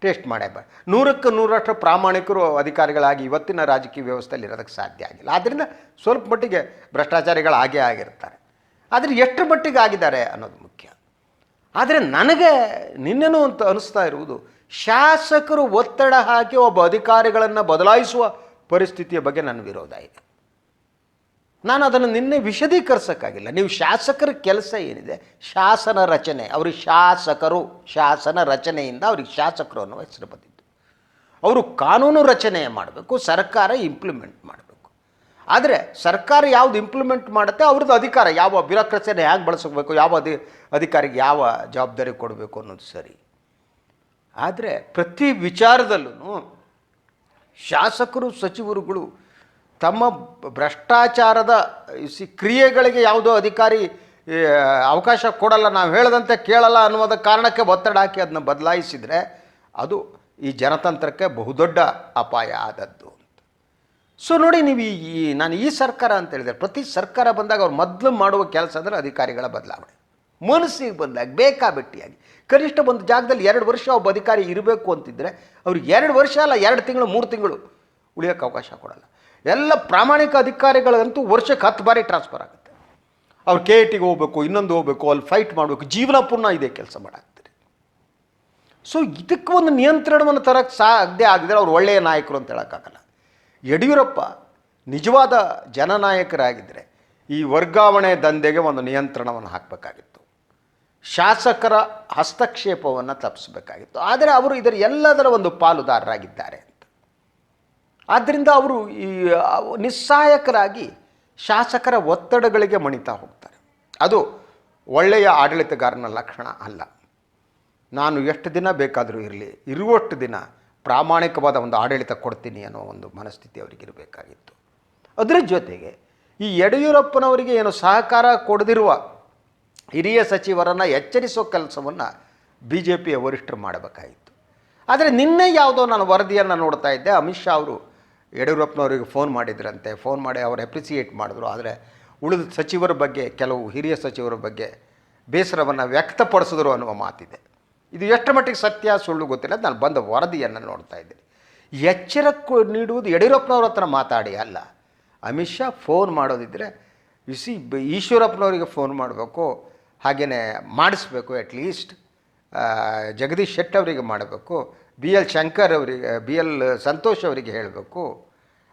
ಟೇಸ್ಟ್ ಮಾಡೇ ಬ, ನೂರಕ್ಕೆ ನೂರಷ್ಟು ಪ್ರಾಮಾಣಿಕರು ಅಧಿಕಾರಿಗಳಾಗಿ ಇವತ್ತಿನ ರಾಜಕೀಯ ವ್ಯವಸ್ಥೆಯಲ್ಲಿ ಇರೋದಕ್ಕೆ ಸಾಧ್ಯ ಆಗಿಲ್ಲ. ಆದ್ದರಿಂದ ಸ್ವಲ್ಪ ಮಟ್ಟಿಗೆ ಭ್ರಷ್ಟಾಚಾರಿಗಳು ಆಗೇ ಆಗಿರ್ತಾರೆ. ಆದರೆ ಎಷ್ಟು ಮಟ್ಟಿಗೆ ಆಗಿದ್ದಾರೆ ಅನ್ನೋದು ಮುಖ್ಯ. ಆದರೆ ನನಗೆ ನಿನ್ನೆನೂ ಅಂತ ಅನಿಸ್ತಾ ಇರುವುದು ಶಾಸಕರು ಒತ್ತಡ ಹಾಕಿ ಒಬ್ಬ ಅಧಿಕಾರಿಗಳನ್ನು ಬದಲಾಯಿಸುವ ಪರಿಸ್ಥಿತಿಯ ಬಗ್ಗೆ ನನ್ನ ವಿರೋಧ ಇದೆ. ನಾನು ಅದನ್ನು ನಿನ್ನೆ ವಿಶದೀಕರಿಸೋಕ್ಕಾಗಿಲ್ಲ. ನೀವು ಶಾಸಕರ ಕೆಲಸ ಏನಿದೆ? ಶಾಸನ ರಚನೆ. ಅವ್ರಿಗೆ ಶಾಸಕರು, ಶಾಸನ ರಚನೆಯಿಂದ ಅವ್ರಿಗೆ ಶಾಸಕರು ಅನ್ನೋ ಹೆಸರು ಬಂದಿದ್ದು ಅವರು ಕಾನೂನು ರಚನೆ ಮಾಡಬೇಕು, ಸರ್ಕಾರ ಇಂಪ್ಲಿಮೆಂಟ್ ಮಾಡಬೇಕು. ಆದರೆ ಸರ್ಕಾರ ಯಾವುದು ಇಂಪ್ಲಿಮೆಂಟ್ ಮಾಡುತ್ತೆ? ಅವ್ರದ್ದು ಅಧಿಕಾರ, ಯಾವ ಬ್ಯೂರೋಕ್ರಸಿಯನ್ನು ಹೇಗೆ ಬಳಸಬೇಕು ಯಾವ ಅಧಿ, ಅಧಿಕಾರಿಗೆ ಯಾವ ಜವಾಬ್ದಾರಿ ಕೊಡಬೇಕು ಅನ್ನೋದು ಸರಿ. ಆದರೆ ಪ್ರತಿ ವಿಚಾರದಲ್ಲೂ ಶಾಸಕರು, ಸಚಿವರುಗಳು ತಮ್ಮ ಭ್ರಷ್ಟಾಚಾರದ ಸಿ ಕ್ರಿಯೆಗಳಿಗೆ ಯಾವುದೋ ಅಧಿಕಾರಿ ಅವಕಾಶ ಕೊಡಲ್ಲ, ನಾವು ಹೇಳದಂತೆ ಕೇಳಲ್ಲ ಅನ್ನೋದ ಕಾರಣಕ್ಕೆ ಒತ್ತಡ ಹಾಕಿ ಅದನ್ನ ಬದಲಾಯಿಸಿದರೆ ಅದು ಈ ಜನತಂತ್ರಕ್ಕೆ ಬಹುದೊಡ್ಡ ಅಪಾಯ ಆದದ್ದು ಅಂತ. ಸೊ ನೋಡಿ ನೀವು ಈ, ನಾನು ಈ ಸರ್ಕಾರ ಅಂತ ಹೇಳಿದರೆ, ಪ್ರತಿ ಸರ್ಕಾರ ಬಂದಾಗ ಅವ್ರು ಮೊದಲು ಮಾಡುವ ಕೆಲಸ ಅಂದರೆ ಅಧಿಕಾರಿಗಳ ಬದಲಾವಣೆ. ಮನಸ್ಸಿಗೆ ಬಂದಾಗ ಬೇಕಾಬಿಟ್ಟಿಯಾಗಿ. ಕನಿಷ್ಠ ಒಂದು ಜಾಗದಲ್ಲಿ ಎರಡು ವರ್ಷ ಒಬ್ಬ ಅಧಿಕಾರಿ ಇರಬೇಕು ಅಂತಿದ್ದರೆ ಅವ್ರಿಗೆ ಎರಡು ವರ್ಷ ಅಲ್ಲ, ಎರಡು ತಿಂಗಳು, ಮೂರು ತಿಂಗಳು ಉಳಿಯೋಕ್ಕೆ ಅವಕಾಶ ಕೊಡಲ್ಲ. ಎಲ್ಲ ಪ್ರಾಮಾಣಿಕ ಅಧಿಕಾರಿಗಳಂತೂ ವರ್ಷಕ್ಕೆ ಹತ್ತು ಬಾರಿ ಟ್ರಾನ್ಸ್ಫರ್ ಆಗುತ್ತೆ. ಅವ್ರು ಕೆ ಟಿಗೆ ಹೋಗ್ಬೇಕು, ಇನ್ನೊಂದು ಹೋಗ್ಬೇಕು, ಅಲ್ಲಿ ಫೈಟ್ ಮಾಡಬೇಕು ಜೀವನಪೂರ್ಣ ಇದೆ ಕೆಲಸ ಮಾಡಾಕ್ತಾರೆ. ಸೊ ಇದಕ್ಕೆ ಒಂದು ನಿಯಂತ್ರಣವನ್ನು ತರಕ್ಕೆ ಸಾಧ್ಯ ಆಗಿದ್ರೆ ಅವ್ರು ಒಳ್ಳೆಯ ನಾಯಕರು ಅಂತ ಹೇಳೋಕ್ಕಾಗಲ್ಲ. ಯಡಿಯೂರಪ್ಪ ನಿಜವಾದ ಜನನಾಯಕರಾಗಿದ್ದರೆ ಈ ವರ್ಗಾವಣೆ ದಂಧೆಗೆ ಒಂದು ನಿಯಂತ್ರಣವನ್ನು ಹಾಕಬೇಕಾಗಿತ್ತು. ಶಾಸಕರ ಹಸ್ತಕ್ಷೇಪವನ್ನು ತಪ್ಪಿಸಬೇಕಾಗಿತ್ತು. ಆದರೆ ಅವರು ಇದರ ಎಲ್ಲದರ ಒಂದು ಪಾಲುದಾರರಾಗಿದ್ದಾರೆ ಅಂತ. ಆದ್ದರಿಂದ ಅವರು ಈ ನಿಸ್ಸಹಾಯಕರಾಗಿ ಶಾಸಕರ ಒತ್ತಡಗಳಿಗೆ ಮಣಿತಾ ಹೋಗ್ತಾರೆ. ಅದು ಒಳ್ಳೆಯ ಆಡಳಿತಗಾರನ ಲಕ್ಷಣ ಅಲ್ಲ. ನಾನು ಎಷ್ಟು ದಿನ ಬೇಕಾದರೂ ಇರಲಿ, ಇರುವಷ್ಟು ದಿನ ಪ್ರಾಮಾಣಿಕವಾದ ಒಂದು ಆಡಳಿತ ಕೊಡ್ತೀನಿ ಅನ್ನೋ ಒಂದು ಮನಸ್ಥಿತಿ ಅವರಿಗೆ ಇರಬೇಕಾಗಿತ್ತು. ಅದರ ಜೊತೆಗೆ ಈ ಯಡಿಯೂರಪ್ಪನವರಿಗೆ ಏನು ಸಹಕಾರ ಕೊಡದಿರುವ ಹಿರಿಯ ಸಚಿವರನ್ನು ಎಚ್ಚರಿಸೋ ಕೆಲಸವನ್ನು ಬಿ ಜೆ ಪಿಯ ವರಿಷ್ಠರು ಮಾಡಬೇಕಾಗಿತ್ತು ಆದರೆ ನಿನ್ನೆ ಯಾವುದೋ ನಾನು ವರದಿಯನ್ನು ನೋಡ್ತಾ ಇದ್ದೆ. ಅಮಿತ್ ಶಾ ಅವರು ಯಡಿಯೂರಪ್ಪನವರಿಗೆ ಫೋನ್ ಮಾಡಿದ್ರಂತೆ. ಫೋನ್ ಮಾಡಿ ಅವರು ಎಪ್ರಿಸಿಯೇಟ್ ಮಾಡಿದ್ರು. ಆದರೆ ಉಳಿದ ಸಚಿವರ ಬಗ್ಗೆ, ಕೆಲವು ಹಿರಿಯ ಸಚಿವರ ಬಗ್ಗೆ ಬೇಸರವನ್ನು ವ್ಯಕ್ತಪಡಿಸಿದ್ರು ಅನ್ನುವ ಮಾತಿದೆ. ಇದು ಎಷ್ಟು ಮಟ್ಟಿಗೆ ಸತ್ಯ, ಸುಳ್ಳು ಗೊತ್ತಿಲ್ಲ. ನಾನು ಬಂದ ವರದಿಯನ್ನು ನೋಡ್ತಾ ಇದ್ದೆ. ಎಚ್ಚರಕ್ಕೂ ನೀಡುವುದು ಯಡಿಯೂರಪ್ಪನವ್ರ ಹತ್ರ ಮಾತಾಡಿ ಅಲ್ಲ. ಅಮಿತ್ ಶಾ ಫೋನ್ ಮಾಡೋದಿದ್ದರೆ ಬ- ಈಶ್ವರಪ್ಪನವರಿಗೆ ಫೋನ್ ಮಾಡಬೇಕು. ಹಾಗೆಯೇ ಮಾಡಿಸ್ಬೇಕು ಅಟ್ಲೀಸ್ಟ್ ಜಗದೀಶ್ ಶೆಟ್ ಅವರಿಗೆ ಮಾಡಬೇಕು, ಬಿ ಎಲ್ ಶಂಕರ್ ಅವರಿಗೆ, ಬಿ ಎಲ್ ಸಂತೋಷ್ ಅವರಿಗೆ ಹೇಳಬೇಕು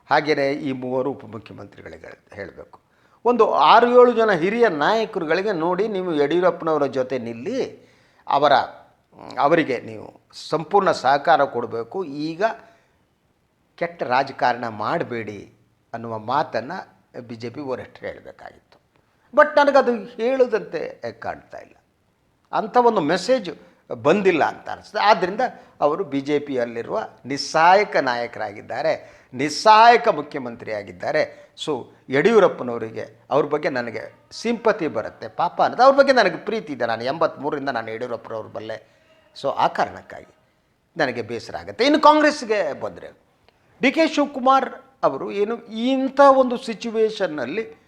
ಹಾಗೆಯೇ ಈ ಮೂವರು ಉಪಮುಖ್ಯಮಂತ್ರಿಗಳಿಗೆ ಹೇಳಬೇಕು. ಒಂದು ಆರು ಏಳು ಜನ ಹಿರಿಯ ನಾಯಕರುಗಳಿಗೆ ನೋಡಿ ನೀವು ಯಡಿಯೂರಪ್ಪನವರ ಜೊತೆ ನಿಲ್ಲಿ, ಅವರ, ಅವರಿಗೆ ನೀವು ಸಂಪೂರ್ಣ ಸಹಕಾರ ಕೊಡಬೇಕು. ಈಗ ಕೆಟ್ಟ ರಾಜಕಾರಣ ಮಾಡಬೇಡಿ ಅನ್ನುವ ಮಾತನ್ನು ಬಿ ಜೆ ಪಿ ವರಿಷ್ಠರು ಹೇಳಬೇಕಾಗಿತ್ತು. ಬಟ್ ನನಗದು ಹೇಳದಂತೆ ಕಾಣ್ತಾ ಇಲ್ಲ. ಅಂಥ ಒಂದು ಮೆಸೇಜ್ ಬಂದಿಲ್ಲ ಅಂತ ಅನಿಸ್ತದೆ ಆದ್ದರಿಂದ ಅವರು ಬಿ ಜೆ ಪಿಯಲ್ಲಿರುವ ನಿಸ್ಸಹಾಯಕ ನಾಯಕರಾಗಿದ್ದಾರೆ. ನಿಸ್ಸಹಾಯಕ ಮುಖ್ಯಮಂತ್ರಿಯಾಗಿದ್ದಾರೆ. ಸೊ ಯಡಿಯೂರಪ್ಪನವರಿಗೆ ಅವ್ರ ಬಗ್ಗೆ ನನಗೆ ಸಿಂಪತಿ ಬರುತ್ತೆ. ಪಾಪ ಅನ್ನೋದು ಅವ್ರ ಬಗ್ಗೆ ನನಗೆ ಪ್ರೀತಿ ಇದೆ. ನಾನು ಎಂಬತ್ತ್ಮೂರರಿಂದ ನಾನು ಯಡಿಯೂರಪ್ಪನವ್ರ ಬಲ್ಲೆ. ಸೊ ಆ ಕಾರಣಕ್ಕಾಗಿ ನನಗೆ ಬೇಸರ ಆಗುತ್ತೆ. ಇನ್ನು ಕಾಂಗ್ರೆಸ್ಗೆ ಬಂದರೆ ಡಿ ಕೆ ಶಿವಕುಮಾರ್ ಅವರು ಏನು ಇಂಥ ಒಂದು ಸಿಚುವೇಶನ್ನಲ್ಲಿ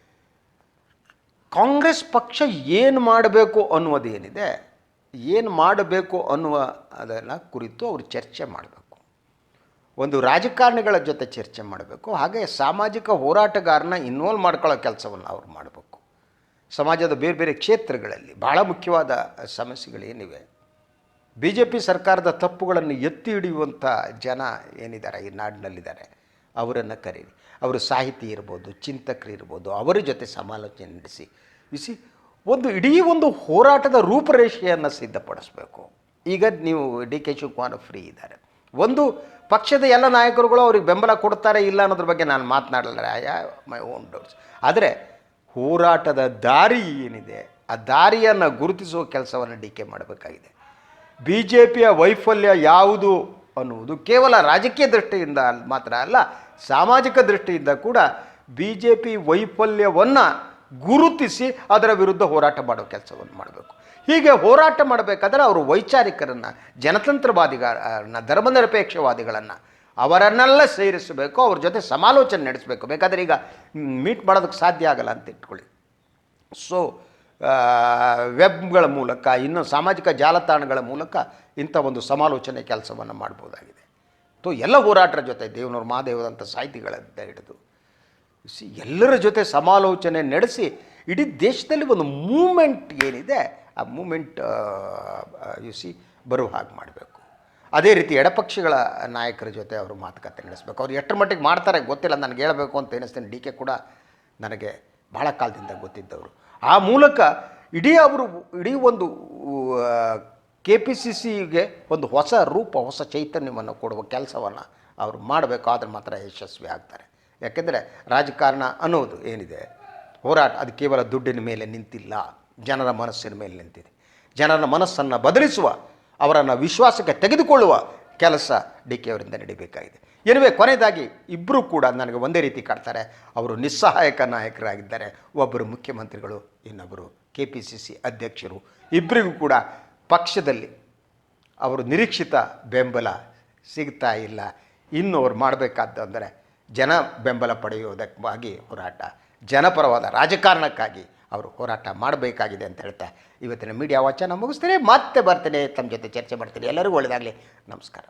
ಕಾಂಗ್ರೆಸ್ ಪಕ್ಷ ಏನು ಮಾಡಬೇಕು ಅನ್ನುವುದೇನಿದೆ, ಏನು ಮಾಡಬೇಕು ಅನ್ನುವ ಅದನ್ನು ಕುರಿತು ಅವರು ಚರ್ಚೆ ಮಾಡಬೇಕು. ಒಂದು ರಾಜಕಾರಣಿಗಳ ಜೊತೆ ಚರ್ಚೆ ಮಾಡಬೇಕು, ಹಾಗೆ ಸಾಮಾಜಿಕ ಹೋರಾಟಗಾರನ ಇನ್ವಾಲ್ವ್ ಮಾಡ್ಕೊಳ್ಳೋ ಕೆಲಸವನ್ನು ಅವ್ರು ಮಾಡಬೇಕು. ಸಮಾಜದ ಬೇರೆ ಬೇರೆ ಕ್ಷೇತ್ರಗಳಲ್ಲಿ ಭಾಳ ಮುಖ್ಯವಾದ ಸಮಸ್ಯೆಗಳೇನಿವೆ. ಬಿ ಜೆ ಪಿ ಸರ್ಕಾರದ ತಪ್ಪುಗಳನ್ನು ಎತ್ತಿ ಹಿಡಿಯುವಂಥ ಜನ ಏನಿದ್ದಾರೆ, ಈ ನಾಡಿನಲ್ಲಿದ್ದಾರೆ, ಅವರನ್ನು ಕರೀರಿ. ಅವರು ಸಾಹಿತಿ ಇರ್ಬೋದು, ಚಿಂತಕರು ಇರ್ಬೋದು, ಅವರ ಜೊತೆ ಸಮಾಲೋಚನೆ ನಡೆಸಿ ಬಿಸಿ ಒಂದು ಇಡೀ ಒಂದು ಹೋರಾಟದ ರೂಪರೇಷೆಯನ್ನು ಸಿದ್ಧಪಡಿಸಬೇಕು. ಈಗ ನೀವು ಡಿ ಕೆ ಶಿವಕುಮಾರ್ ಫ್ರೀ ಇದ್ದಾರೆ. ಒಂದು ಪಕ್ಷದ ಎಲ್ಲ ನಾಯಕರುಗಳು ಅವ್ರಿಗೆ ಬೆಂಬಲ ಕೊಡ್ತಾರೆ ಇಲ್ಲ ಅನ್ನೋದ್ರ ಬಗ್ಗೆ ನಾನು ಮಾತನಾಡಲ್ಲ. ಐ ಮೈ ಓನ್ ಡೌಟ್ಸ್ ಆದರೆ ಹೋರಾಟದ ದಾರಿ ಏನಿದೆ, ಆ ದಾರಿಯನ್ನು ಗುರುತಿಸುವ ಕೆಲಸವನ್ನು ಡಿ ಕೆ ಮಾಡಬೇಕಾಗಿದೆ. ಬಿ ಜೆ ಪಿಯ ವೈಫಲ್ಯ ಯಾವುದು ಅನ್ನುವುದು ಕೇವಲ ರಾಜಕೀಯ ದೃಷ್ಟಿಯಿಂದ ಮಾತ್ರ ಅಲ್ಲ, ಸಾಮಾಜಿಕ ದೃಷ್ಟಿಯಿಂದ ಕೂಡ ಬಿ ಜೆ ಪಿ ವೈಫಲ್ಯವನ್ನು ಗುರುತಿಸಿ ಅದರ ವಿರುದ್ಧ ಹೋರಾಟ ಮಾಡೋ ಕೆಲಸವನ್ನು ಮಾಡಬೇಕು. ಹೀಗೆ ಹೋರಾಟ ಮಾಡಬೇಕಾದ್ರೆ ಅವರು ವೈಚಾರಿಕರನ್ನು ಜನತಂತ್ರವಾದಿಗಳನ್ನ ಧರ್ಮನಿರಪೇಕ್ಷವಾದಿಗಳನ್ನು ಅವರನ್ನೆಲ್ಲ ಸೇರಿಸಬೇಕು, ಅವ್ರ ಜೊತೆ ಸಮಾಲೋಚನೆ ನಡೆಸಬೇಕು. ಬೇಕಾದರೆ ಈಗ ಮೀಟ್ ಮಾಡೋದಕ್ಕೆ ಸಾಧ್ಯ ಆಗಲ್ಲ ಅಂತ ಇಟ್ಕೊಳ್ಳಿ. ಸೊ ವೆಬ್ಗಳ ಮೂಲಕ, ಇನ್ನು ಸಾಮಾಜಿಕ ಜಾಲತಾಣಗಳ ಮೂಲಕ ಇಂಥ ಒಂದು ಸಮಾಲೋಚನೆ ಕೆಲಸವನ್ನು ಮಾಡ್ಬೋದಾಗಿದೆ. ಸೊ ಎಲ್ಲ ಹೋರಾಟರ ಜೊತೆ ದೇವನೂರು ಮಹಾದೇವದಂಥ ಸಾಹಿತಿಗಳಿಂದ ಹಿಡಿದು ಸಿ ಎಲ್ಲರ ಜೊತೆ ಸಮಾಲೋಚನೆ ನಡೆಸಿ ಇಡೀ ದೇಶದಲ್ಲಿ ಒಂದು ಮೂಮೆಂಟ್ ಏನಿದೆ, ಆ ಮೂಮೆಂಟ್ ಯು ಸಿ ಬರುವ ಹಾಗೆ ಮಾಡಬೇಕು. ಅದೇ ರೀತಿ ಎಡಪಕ್ಷಗಳ ನಾಯಕರ ಜೊತೆ ಅವರು ಮಾತುಕತೆ ನಡೆಸಬೇಕು. ಅವ್ರು ಎಷ್ಟರ ಮಟ್ಟಿಗೆ ಮಾಡ್ತಾರೆ ಗೊತ್ತಿಲ್ಲ ನನಗೆ ಹೇಳಬೇಕು ಅಂತ ಎನಿಸ್ತೇನೆ. ಡಿ ಕೆ ಕೂಡ ನನಗೆ ಭಾಳ ಕಾಲದಿಂದ ಗೊತ್ತಿದ್ದವರು. ಆ ಮೂಲಕ ಇಡೀ ಅವರು, ಇಡೀ ಒಂದು ಕೆ ಪಿ ಸಿ ಸಿಗೆ ಒಂದು ಹೊಸ ರೂಪ, ಹೊಸ ಚೈತನ್ಯವನ್ನು ಕೊಡುವ ಕೆಲಸವನ್ನು ಅವರು ಮಾಡಬೇಕು. ಆದರೆ ಮಾತ್ರ ಯಶಸ್ವಿ ಆಗ್ತಾರೆ. ಯಾಕೆಂದರೆ ರಾಜಕಾರಣ ಅನ್ನೋದು ಏನಿದೆ? ಹೋರಾಟ, ಅದು ಕೇವಲ ದುಡ್ಡಿನ ಮೇಲೆ ನಿಂತಿಲ್ಲ, ಜನರ ಮನಸ್ಸಿನ ಮೇಲೆ ನಿಂತಿದೆ. ಜನರ ಮನಸ್ಸನ್ನು ಬದಲಿಸುವ, ಅವರನ್ನು ವಿಶ್ವಾಸಕ್ಕೆ ತೆಗೆದುಕೊಳ್ಳುವ ಕೆಲಸ ಡಿ ಕೆ ಅವರಿಂದ ನಡೀಬೇಕಾಗಿದೆ. ಎನಿವೆ ಕೊನೆಯದಾಗಿ ಇಬ್ಬರೂ ಕೂಡ ನನಗೆ ಒಂದೇ ರೀತಿ ಕಾಡ್ತಾರೆ ಅವರು ನಿಸ್ಸಹಾಯಕ ನಾಯಕರಾಗಿದ್ದಾರೆ. ಒಬ್ಬರು ಮುಖ್ಯಮಂತ್ರಿಗಳು, ಇನ್ನೊಬ್ಬರು ಕೆ ಪಿ ಸಿ ಸಿ ಅಧ್ಯಕ್ಷರು. ಇಬ್ಬರಿಗೂ ಕೂಡ ಪಕ್ಷದಲ್ಲಿ ಅವರು ನಿರೀಕ್ಷಿತ ಬೆಂಬಲ ಸಿಗ್ತಾ ಇಲ್ಲ. ಇನ್ನು ಅವ್ರು ಮಾಡಬೇಕಾದ್ದು ಅಂದರೆ ಜನ ಬೆಂಬಲ ಪಡೆಯುವುದಕ್ಕಾಗಿ ಹೋರಾಟ, ಜನಪರವಾದ ರಾಜಕಾರಣಕ್ಕಾಗಿ ಅವರು ಹೋರಾಟ ಮಾಡಬೇಕಾಗಿದೆ ಅಂತ ಹೇಳ್ತಾ ಇವತ್ತಿನ ಮೀಡಿಯಾ ವಾಚನ ಮುಗಿಸ್ತೇನೆ. ಮತ್ತೆ ಬರ್ತೇನೆ, ತಮ್ಮ ಜೊತೆ ಚರ್ಚೆ ಮಾಡ್ತೀನಿ. ಎಲ್ಲರಿಗೂ ಒಳ್ಳೆಯದಾಗಲಿ ನಮಸ್ಕಾರ.